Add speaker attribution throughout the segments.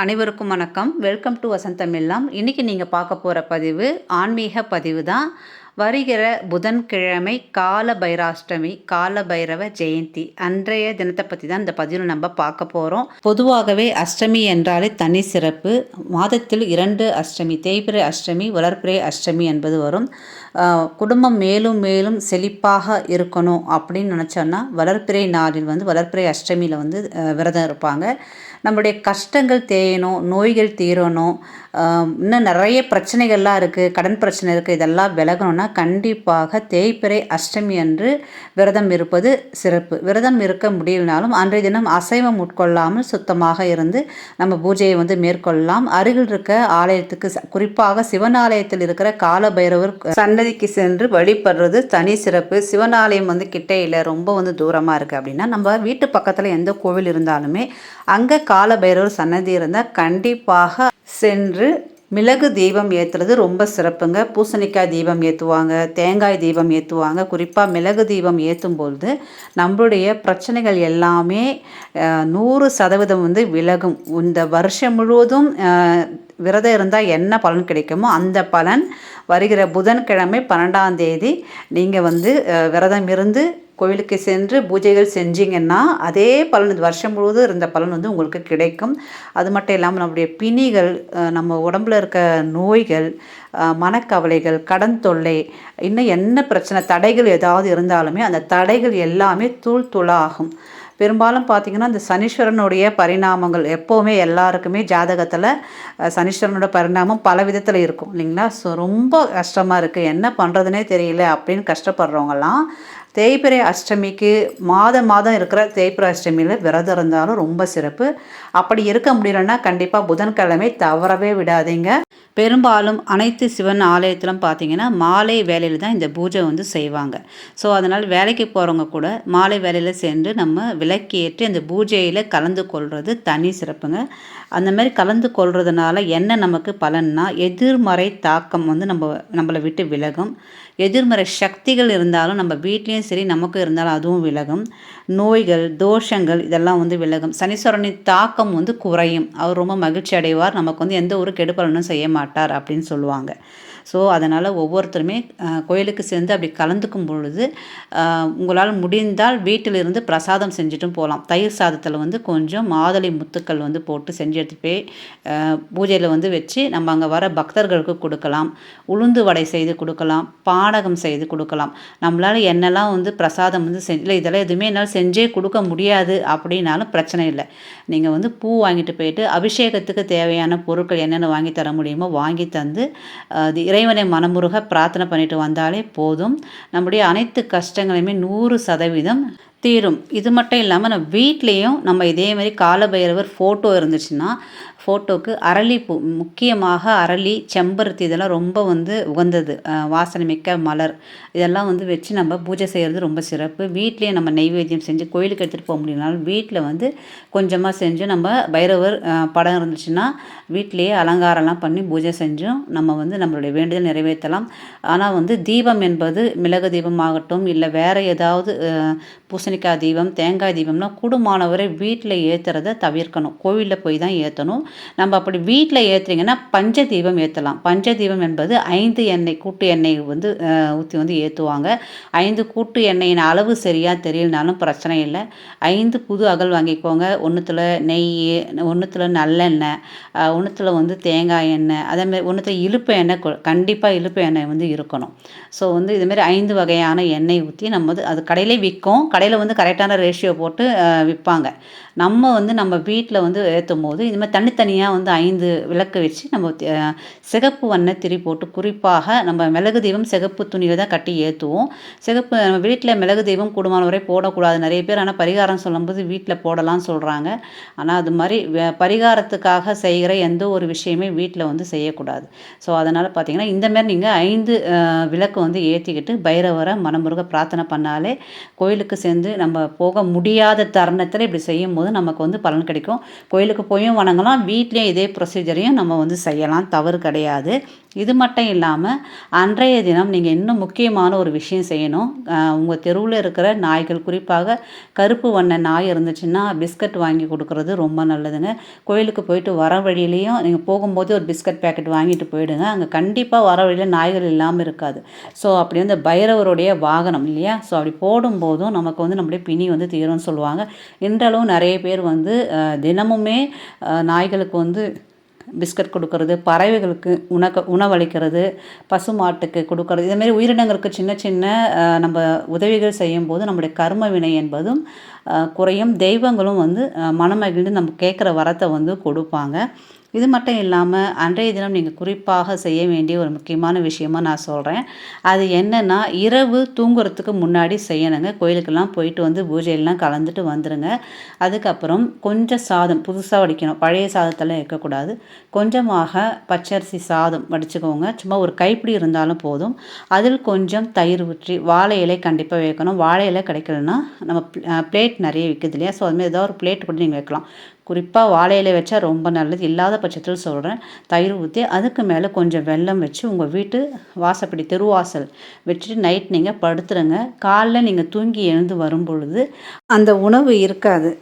Speaker 1: அனைவருக்கும் வணக்கம். Welcome to வசந்தமில்லாம் இன்றைக்கி நீங்கள் பார்க்க போகிற பதிவு ஆன்மீக பதிவு தான். வருகிற புதன்கிழமை கால பைராஷ்டமி கால பைரவ ஜெயந்தி. அன்றைய தினத்தை பற்றி தான் இந்த பதிவில் நம்ம பார்க்க போகிறோம் பொதுவாகவே அஷ்டமி என்றாலே தனி சிறப்பு. மாதத்தில் இரண்டு அஷ்டமி தேய்பிரை அஷ்டமி வளர்ப்பிறை அஷ்டமி என்பது வரும். குடும்பம் மேலும் மேலும் செழிப்பாக இருக்கணும் அப்படின்னு நினச்சோன்னா வளர்ப்பிறை நாளில் வந்து வளர்ப்பிறை அஷ்டமியில் வந்து விரதம் இருப்பாங்க. நம்மளுடைய கஷ்டங்கள் தேயணும் நோய்கள் தீரணும் இன்னும் நிறைய பிரச்சனைகள்லாம் இருக்குது கடன் பிரச்சனை இருக்குது இதெல்லாம் விலகணும்னா கண்டிப்பாக தேய்பிறை அஷ்டமி அன்று விரதம் இருப்பது சிறப்பு. விரதம் இருக்க முடியலனாலும் அன்றைய தினம் அசைவம் உட்கொள்ளாமல் சுத்தமாக இருந்து நம்ம பூஜையை வந்து மேற்கொள்ளலாம். அருகில் இருக்க ஆலயத்துக்கு ச- குறிப்பாக சிவன் ஆலயத்தில் இருக்கிற கால பைரவர் சன்னதிக்கு சென்று வழிபடுறது தனி சிறப்பு. சிவன் ஆலயம் வந்து கிட்டே இல்லை ரொம்ப வந்து தூரமாக இருக்குது அப்படின்னா நம்ம வீட்டு பக்கத்தில் எந்த கோவில் இருந்தாலுமே அங்கே கால பைரவர் சன்னதி இருந்தால் கண்டிப்பாக சென்று மிளகு தீபம் ஏற்றுறது ரொம்ப சிறப்புங்க. பூசணிக்காய் தீபம் ஏற்றுவாங்க தேங்காய் தீபம் ஏற்றுவாங்க குறிப்பாக மிளகு தீபம் ஏற்றும் பொழுது நம்மளுடைய பிரச்சனைகள் எல்லாமே நூறு சதவீதம் வந்து விலகும். இந்த வருஷம் முழுவதும் விரதம் இருந்தால் என்ன பலன் கிடைக்குமோ அந்த பலன் வருகிற புதன்கிழமை பன்னெண்டாம் தேதி நீங்கள் வந்து விரதம் இருந்து கோவிலுக்கு சென்று பூஜைகள் செஞ்சீங்கன்னா அதே பலன் வருஷம் முழுவதும் இருந்த பலன் வந்து உங்களுக்கு கிடைக்கும். அது மட்டும் இல்லாமல் நம்முடைய பிணிகள் நம்ம உடம்புல இருக்க நோய்கள் மனக்கவலைகள் கடன் தொல்லை இன்னும் என்ன பிரச்சனை தடைகள் ஏதாவது இருந்தாலுமே அந்த தடைகள் எல்லாமே தூள் தூளாகும். பெரும்பாலும் பார்த்திங்கன்னா இந்த சனீஸ்வரனுடைய பரிணாமங்கள் எப்போவுமே எல்லாருக்குமே ஜாதகத்தில் சனீஸ்வரனோட பரிணாமம் பல விதத்தில் இருக்கும் இல்லைங்களா? ஸோ ரொம்ப கஷ்டமாக இருக்குது என்ன பண்ணுறதுனே தெரியல அப்படின்னு கஷ்டப்படுறவங்கலாம் தேய்பிரை அஷ்டமிக்கு மாதம் மாதம் இருக்கிற தேய்பிரை அஷ்டமியில் விரதம் இருந்தாலும் ரொம்ப சிறப்பு. அப்படி இருக்க முடியலன்னா கண்டிப்பாக புதன்கிழமை தவறவே விடாதீங்க. பெரும்பாலும் அனைத்து சிவன் ஆலயத்திலும் பார்த்தீங்கன்னா மாலை வேலையில் தான் இந்த பூஜை வந்து செய்வாங்க. ஸோ அதனால் வேலைக்கு போகிறவங்க கூட மாலை வேலையில் சென்று நம்ம விளக்கேற்றி அந்த பூஜையில் கலந்து கொள்வது தனி சிறப்புங்க. அந்த மாதிரி கலந்து கொள்றதுனால என்ன நமக்கு பலன்னா எதிர்மறை தாக்கம் வந்து நம்ம நம்மளை விட்டு விலகும். எதிர்மறை சக்திகள் இருந்தாலும் நம்ம வீட்லேயும் சரி நமக்கு இருந்தாலும் அதுவும் விலகும். நோய்கள் தோஷங்கள் இதெல்லாம் வந்து விலகும். சனீஸ்வரனின் தாக்கம் வந்து குறையும். அவர் ரொம்ப மகிழ்ச்சி அடைவார். நமக்கு வந்து எந்த ஒரு கெடுபலனும் செய்ய மாட்டார் அப்படின்னு சொல்லுவாங்க. ஸோ அதனால் ஒவ்வொருத்தருமே கோயிலுக்கு சேர்ந்து அப்படி கலந்துக்கும் பொழுது உங்களால் முடிந்தால் வீட்டிலிருந்து பிரசாதம் செஞ்சுட்டும் போகலாம் தயிர் சாதத்தில் வந்து கொஞ்சம் மாதுளை முத்துக்கள் வந்து போட்டு செஞ்சு எடுத்துகிட்டு போய் பூஜையில் வந்து வச்சு நம்ம அங்கே வர பக்தர்களுக்கு கொடுக்கலாம். உளுந்து வடை செய்து கொடுக்கலாம். பானகம் செய்து கொடுக்கலாம். நம்மளால் என்னெல்லாம் வந்து பிரசாதம் வந்து செஞ்சு இல்லை இதெல்லாம் எதுவுமே என்னால் செஞ்சே கொடுக்க முடியாது அப்படின்னாலும் பிரச்சனை இல்லை. நீங்கள் வந்து பூ வாங்கிட்டு போயிட்டு அபிஷேகத்துக்கு தேவையான பொருட்கள் என்னென்ன வாங்கி தர முடியுமோ வாங்கி தந்து அது இறைவனை மனமுருக பிரார்த்தனை பண்ணிட்டு வந்தாலே போதும். நம்முடைய அனைத்து கஷ்டங்களையுமே நூறு சதவீதம் தீரும். இது மட்டும் இல்லாமல் நம்ம வீட்லேயும் நம்ம இதே மாதிரி காலபைரவர் ஃபோட்டோ இருந்துச்சுன்னா ஃபோட்டோவுக்கு அரளிப்பூ முக்கியமாக அரளி செம்பருத்தி இதெல்லாம் ரொம்ப வந்து உகந்தது. வாசனை மிக்க மலர். இதெல்லாம் வந்து வச்சு நம்ம பூஜை செய்கிறது ரொம்ப சிறப்பு. வீட்லேயே நம்ம நெய்வேத்தியம் செஞ்சு கோயிலுக்கு எடுத்துகிட்டு போக முடியலனாலும் வீட்டில் வந்து கொஞ்சமாக செஞ்சு நம்ம பைரவர் படம் இருந்துச்சுன்னா வீட்டிலேயே அலங்காரம்லாம் பண்ணி பூஜை செஞ்சும் நம்ம வந்து நம்மளுடைய வேண்டுதல் நிறைவேற்றலாம். ஆனால் வந்து தீபம் என்பது மிளகு தீபம் ஆகட்டும் இல்லை வேறு ஏதாவது அஹ், பூசணிக்காய் தீபம் தேங்காய் தீபம்லாம் கூடுமானவரை வீட்டில் ஏற்றுறத தவிர்க்கணும். கோவிலில் போய் தான் ஏற்றணும் நம்ம அப்படி வீட்டில் ஏற்றுறீங்கன்னா பஞ்ச தீபம் ஏற்றலாம் பஞ்ச தீபம் என்பது ஐந்து எண்ணெய் கூட்டு எண்ணெய் வந்து ஊற்றி வந்து ஏற்றுவாங்க ஐந்து கூட்டு எண்ணெயின் அளவு சரியாக தெரியலனாலும் பிரச்சனை இல்லை. ஐந்து புது அகல் வாங்கிக்கோங்க. ஒன்றுத்தில் நெய் ஒன்றுத்தில் நல்லெண்ணெய் ஒன்றுத்தில் வந்து தேங்காய் எண்ணெய் அதேமாதிரி ஒன்றுத்தில் இழுப்பு எண்ணெய் கண்டிப்பாக இழுப்பு எண்ணெய் வந்து இருக்கணும். ஸோ வந்து இதுமாரி ஐந்து வகையான எண்ணெய் ஊற்றி நம்ம வந்து அது கடையிலே விற்கும். கடையில் வந்து கரெக்டான ரேஷியோ போட்டு விற்பாங்க. நம்ம வந்து நம்ம வீட்டில் வந்து ஏற்றும் போது இது மாதிரி தனித்தனியாக வந்து ஐந்து விளக்கு வச்சு நம்ம சிகப்பு வண்ண திரி போட்டு குறிப்பாக நம்ம மிளகு தீபம் சிகப்பு துணியில் தான் கட்டி ஏற்றுவோம் சிகப்பு நம்ம வீட்டில் மிளகு தீபம் கூடுமான வரை போடக்கூடாது. நிறைய பேர் ஆனால் பரிகாரம் சொல்லும்போது வீட்டில் போடலாம்னு சொல்கிறாங்க ஆனால் அது மாதிரி பரிகாரத்துக்காக செய்கிற எந்த ஒரு விஷயமே வீட்டில் வந்து செய்யக்கூடாது. ஸோ அதனால் பார்த்திங்கன்னா இந்தமாரி நீங்கள் ஐந்து விளக்கு வந்து ஏற்றிக்கிட்டு பைரவரை மனமுருக பிரார்த்தனை பண்ணாலே கோயிலுக்கு சேர்ந்து வந்து நம்ம போக முடியாத தருணத்தில் இப்படி செய்யும் போது நமக்கு வந்து பலன் கிடைக்கும். கோயிலுக்கு போயும் வணங்கலாம் வீட்லேயும் இதே ப்ரொசீஜரையும் நம்ம வந்து செய்யலாம். தவறு கிடையாது. இது மட்டும் இல்லாமல் அன்றைய தினம் நீங்கள் இன்னும் முக்கியமான ஒரு விஷயம் செய்யணும். உங்கள் தெருவில் இருக்கிற நாய்கள் குறிப்பாக கருப்பு வண்ண நாய் இருந்துச்சுன்னா பிஸ்கட் வாங்கி கொடுக்குறது ரொம்ப நல்லதுங்க. கோயிலுக்கு போயிட்டு வர வழியிலையும் நீங்கள் போகும்போது ஒரு பிஸ்கட் பேக்கெட் வாங்கிட்டு போயிடுங்க. அங்கே கண்டிப்பாக வர வழியில் நாய்கள் இல்லாமல் இருக்காது. ஸோ அப்படி வந்து பைரவருடைய வாகனம் இல்லையா? ஸோ அப்படி போடும்போதும் நமக்கு வந்து நம்முடைய பிணி வந்து தீரும்னு சொல்லுவாங்க. இன்றளவும் நிறைய பேர் வந்து தினமுமே நாய்களுக்கு வந்து பிஸ்கட் கொடுக்கறது பறவைகளுக்கு உணக்க உணவளிக்கிறது பசுமாட்டுக்கு கொடுக்கறது. இதுமாரி உயிரினங்களுக்கு சின்ன சின்ன நம்ம உதவிகள் செய்யும்போது நம்முடைய கர்ம வினை என்பதும் குறையும். தெய்வங்களும் வந்து மனமகிழ்ந்து நம்ம கேட்குற வரத்தை வந்து கொடுப்பாங்க. இது மட்டும் இல்லாமல் அன்றைய தினம் நீங்கள் குறிப்பாக செய்ய வேண்டிய ஒரு முக்கியமான விஷயமாக நான் சொல்கிறேன் அது என்னென்னா இரவு தூங்குறதுக்கு முன்னாடி செய்யணுங்க. கோயிலுக்கெல்லாம் போயிட்டு வந்து பூஜையெல்லாம் கலந்துட்டு வந்துடுங்க அதுக்கப்புறம் கொஞ்சம் சாதம் புதுசாக வடிக்கணும். பழைய சாதத்தெல்லாம் வைக்கக்கூடாது. கொஞ்சமாக பச்சரிசி சாதம் வடிச்சுக்கோங்க. சும்மா ஒரு கைப்பிடி இருந்தாலும் போதும். அதில் கொஞ்சம் தயிர் ஊற்றி வாழை இலை கண்டிப்பாக வைக்கணும். வாழை இலை கிடைக்கலன்னா நம்ம பிளேட் நிறைய விற்குது இல்லையா? ஸோ அதுமாதிரி ஏதாவது ஒரு பிளேட் கூட நீங்கள் வைக்கலாம். குறிப்பாக வாழையில வச்சா ரொம்ப நல்லது. இல்லாத பட்சத்தில் சொல்கிறேன் தயிர் ஊற்றி அதுக்கு மேலே கொஞ்சம் வெல்லம் வச்சு உங்கள் வீட்டு வாசப்படி தெருவாசல் வச்சுட்டு நைட் நீங்கள் படுத்துருங்க. காலைல நீங்கள் தூங்கி எழுந்து வரும்பொழுது அந்த உணவு இருக்காது.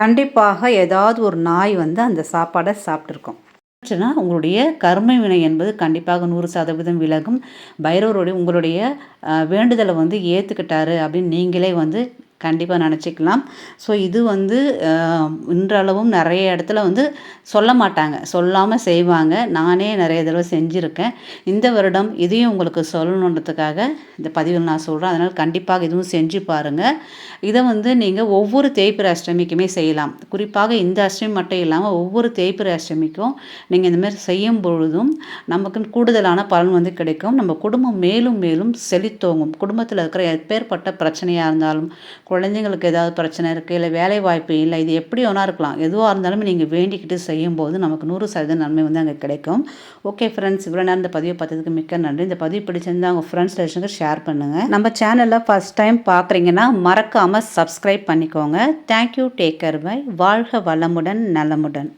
Speaker 1: கண்டிப்பாக ஏதாவது ஒரு நாய் வந்து அந்த சாப்பாடை சாப்பிட்ருக்கோம் ஆச்சுன்னா உங்களுடைய கர்ம வினை என்பது கண்டிப்பாக நூறு சதவீதம் விலகும். பைரவருடைய உங்களுடைய வேண்டுதலை வந்து ஏற்றுக்கிட்டாரு அப்படின்னு நீங்களே வந்து கண்டிப்பாக நினச்சிக்கலாம். ஸோ இது வந்து இன்றளவும் நிறைய இடத்துல வந்து சொல்ல மாட்டாங்க. சொல்லாமல் செய்வாங்க. நானே நிறைய தடவை செஞ்சுருக்கேன். இந்த வருடம் இதையும் உங்களுக்கு சொல்லணுன்றதுக்காக இந்த பதிவில் நான் சொல்கிறேன் அதனால் கண்டிப்பாக இதுவும் செஞ்சு பாருங்கள் இதை வந்து நீங்கள் ஒவ்வொரு தேய்ப்பிர அஷ்டமிக்குமே செய்யலாம். குறிப்பாக இந்த அஷ்டமி மட்டும் இல்லாமல் ஒவ்வொரு தேய்ப்பிர அஷ்டமிக்கும் நீங்கள் இந்தமாரி செய்யும் பொழுதும் நமக்கு கூடுதலான பலன் வந்து கிடைக்கும். நம்ம குடும்பம் மேலும் மேலும் செழித்தோங்கும். குடும்பத்தில் இருக்கிற எப்பேற்பட்ட பிரச்சனையாக இருந்தாலும் குழந்தைங்களுக்கு ஏதாவது பிரச்சனை இருக்குது இல்லை வேலை வாய்ப்பு இல்லை இது எப்படி வேணா இருக்கலாம். எதுவாக இருந்தாலும் நீங்கள் வேண்டிக்கிட்டு செய்யும்போது நமக்கு நூறு சதவீதம் நன்மை வந்து அங்கே கிடைக்கும். ஓகே ஃப்ரெண்ட்ஸ் இவ்வளோ நேரம் இந்த பதிவு பார்த்ததுக்கு மிக்க நன்றி. இந்த பதிவு பிடிச்சிருந்தா அவங்க ஃப்ரெண்ட்ஸ் ரிலேஷனுக்கு ஷேர் பண்ணுங்கள் நம்ம சேனலில் ஃபஸ்ட் டைம் பார்க்குறீங்கன்னா மறக்காமல் சப்ஸ்கிரைப் பண்ணிக்கோங்க. தேங்க்யூ டேக் கேர் பை வாழ்க வளமுடன் நலமுடன்.